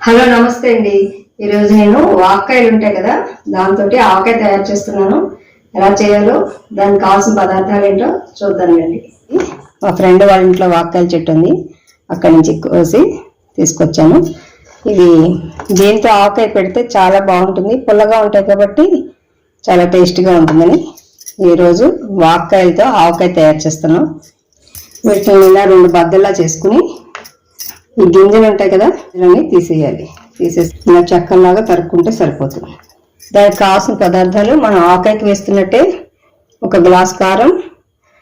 Hello నమస్తే అండి. ఈరోజు నేను వాక్కాయలు ఉంటాయి కదా దాంతో ఆవకాయ తయారు చేస్తున్నాను. ఎలా చేయాలో దానికి కావాల్సిన పదార్థాలు ఏంటో చూద్దానండి మా ఫ్రెండ్ వాళ్ళ ఇంట్లో వాక్కాయల చెట్టు ఉంది. అక్కడి నుంచి కోసి తీసుకొచ్చాను. ఇది దీంతో ఆవకాయ పెడితే చాలా బాగుంటుంది పుల్లగా ఉంటాయి కాబట్టి చాలా టేస్ట్గా ఉంటుందని. ఈరోజు వాక్కాయలతో ఆవకాయ తయారు చేస్తున్నాం వీటిని ఇలా రెండు బద్దల్లా చేసుకుని ఈ గింజలు ఉంటాయి కదా ఇవన్నీ తీసేయాలి. తీసేసి ఇలా చెక్కల్లాగా తరుక్కుంటే సరిపోతుంది. దానికి కావాల్సిన పదార్థాలు మనం ఆవకాయకి వేస్తున్నట్టే ఒక గ్లాస్ కారం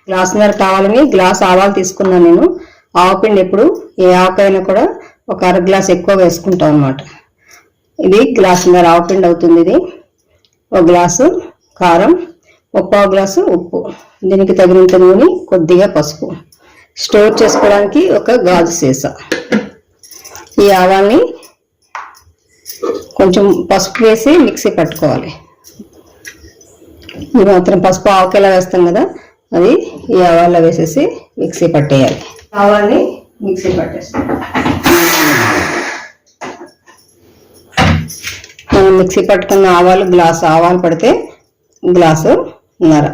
గ్లాసున్నర కావాలని గ్లాస్ ఆవాలు తీసుకున్నాను నేను. ఆవపిండి ఎప్పుడు ఏ ఆకైనా కూడా ఒక అర గ్లాస్ ఎక్కువ వేసుకుంటాం అనమాట ఇది గ్లాసున్నర ఆవపిండి అవుతుంది ఇది. ఒక గ్లాసు కారం ఒక గ్లాసు ఉప్పు. దీనికి తగినంత నూనె కొద్దిగా పసుపు. స్టోర్ చేసుకోవడానికి ఒక గాజు సీసా. ఈ ఆవాల్ని కొంచెం పసుపు వేసి మిక్సీ పట్టుకోవాలి. ఈ మాత్రం పసుపు ఆవకాయలా వేస్తాం కదా అది ఈ ఆవాల్లో వేసేసి మిక్సీ పట్టేయాలి. ఆవాల్ని మిక్సీ పట్టేస్తాం. మనం మిక్సీ పట్టుకున్న ఆవాలు గ్లాసు ఆవాలు పడితే గ్లాసు నర.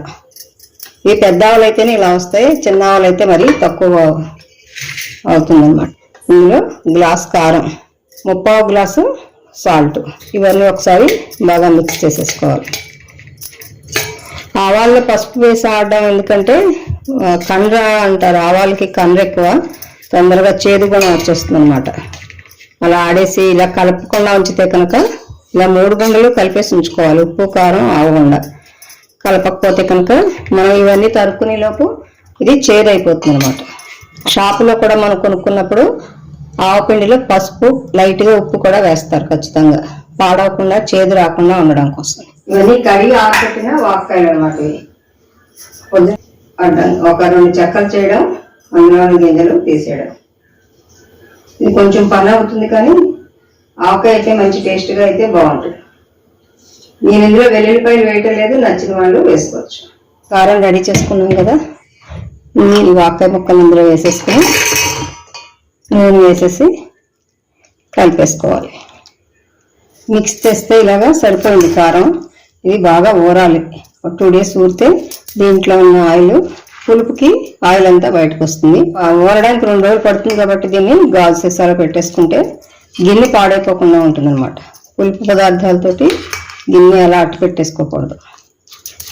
ఈ పెద్ద ఆవులు అయితేనే ఇలా వస్తాయి చిన్న ఆవులు అయితే మరి తక్కువ అవుతుందన్నమాట. ఇందులో గ్లాస్ కారం ముప్పావు గ్లాసు సాల్ట్ ఇవన్నీ ఒకసారి బాగా మిక్స్ చేసేసుకోవాలి. ఆవాల్లో పసుపు వేసి ఆడడం ఎందుకంటే కండ్ర అంటారు ఆవాలకి కండ్ర ఎక్కువ తొందరగా చేదు గుణం వచ్చేస్తుంది అనమాట అలా ఆడేసి ఇలా కలపకుండా ఉంచితే కనుక ఇలా మూడు గుండెలు కలిపేసి ఉంచుకోవాలి. ఉప్పు కారం ఆవగుండ. కలపకపోతే కనుక మనం ఇవన్నీ తరుక్కునే లోపు ఇది చేదు అయిపోతుంది అనమాట షాపులో కూడా మనం కొనుక్కున్నప్పుడు ఆవపిండిలో పసుపు లైట్గా ఉప్పు కూడా వేస్తారు ఖచ్చితంగా. పాడవకుండా చేదు రాకుండా ఉండడం కోసం. ఇవన్నీ కడిగి ఆరబెట్టిన వాక్కాయలు అనమాట ఇవి ఒక రెండు చెక్కలు చేయడం అందులోని గింజలు తీసేయడం. ఇది కొంచెం పని అవుతుంది కానీ ఆవకాయ అయితే మంచి టేస్ట్గా అయితే బాగుంటుంది. నేను ఇందులో వెల్లుల్లిపాయలు వేయటం లేదు నచ్చిన వాళ్ళు వేసుకోవచ్చు. కారం రెడీ చేసుకున్నాం కదా. ఈ వాకాయ ముక్కలు ఇందులో వేసేసుకుని నూనె వేసేసి కలిపేసుకోవాలి. మిక్స్ చేస్తే ఇలాగా సరిపోయింది కారం. ఇది బాగా ఊరాలి. ఒక టూ డేస్ ఊరితే దీంట్లో ఉన్న ఆయిల్ పులుపుకి ఆయిల్ అంతా బయటకు వస్తుంది. ఆ ఊరడానికి రెండు రోజులు పడుతుంది కాబట్టి దీన్ని గాజు సీసాలో పెట్టేసుకుంటే గిన్నె పాడైపోకుండా ఉంటుంది అనమాట పులుపు పదార్థాలతోటి గిన్నె అలా అట్టు పెట్టేసుకోకూడదు.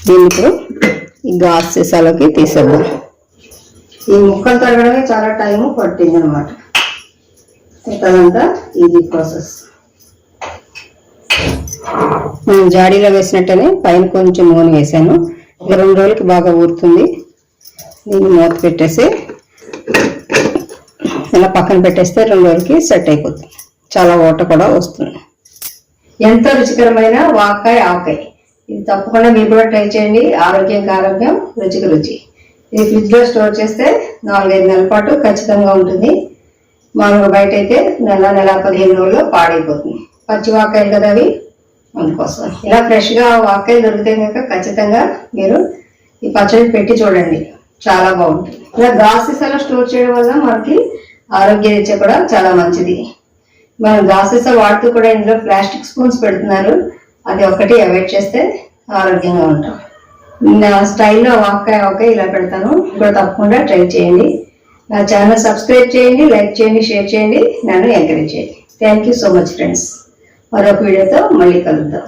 దీన్ని ఇప్పుడు ఈ గాజు సీసాలోకి తీసేద్దాం. ఈ ముక్కలు తరగడమే చాలా టైం పట్టింది అనమాట ఇదంతా ఈజీ ప్రాసెస్ నేను జాడీలో వేసినట్టనే పైన కొంచెం నూనె వేసాను. ఒక రెండు రోజులకి బాగా ఊరుతుంది. దీన్ని మూత పెట్టేసి ఇలా పక్కన పెట్టేస్తే రెండు రోజులకి సెట్ అయిపోతుంది. చాలా ఓట కూడా వస్తుంది. ఎంతో రుచికరమైన వాకాయ ఆవకాయ. ఇది తప్పకుండా మీరు కూడా ట్రై చేయండి. ఆరోగ్యంకి ఆరోగ్యం రుచికి రుచి. ఇది ఫ్రిడ్జ్లో స్టోర్ చేస్తే నాలుగైదు నెలల పాటు ఖచ్చితంగా ఉంటుంది. మామూలుగా బయట అయితే నెల నెల పదిహేను రోజుల్లో పాడైపోతుంది. పచ్చి వాకాయలు కదా అవి? అందుకోసం. ఇలా ఫ్రెష్గా వాకాయలు దొరికితే కనుక ఖచ్చితంగా మీరు ఈ పచ్చడి పెట్టి చూడండి. చాలా బాగుంటుంది. ఇలా గాసీసాలో స్టోర్ చేయడం వల్ల మనకి ఆరోగ్య రీత్యా కూడా చాలా మంచిది. మనం గ్లాసెస్ వాడుతూ కూడా ఇందులో ప్లాస్టిక్ స్పూన్స్ పెడుతున్నారు. అది ఒకటి అవాయిడ్ చేస్తే ఆరోగ్యంగా ఉంటాం. నా స్టైల్లో వాక్కాయ వాకాయ ఇలా పెడతాను. ఇప్పుడు తప్పకుండా ట్రై చేయండి. నా ఛానల్ సబ్స్క్రైబ్ చేయండి లైక్ చేయండి షేర్ చేయండి నన్ను ఎంకరేజ్ చేయండి. Thank you so much friends మరొక వీడియోతో మళ్ళీ కలుద్దాం.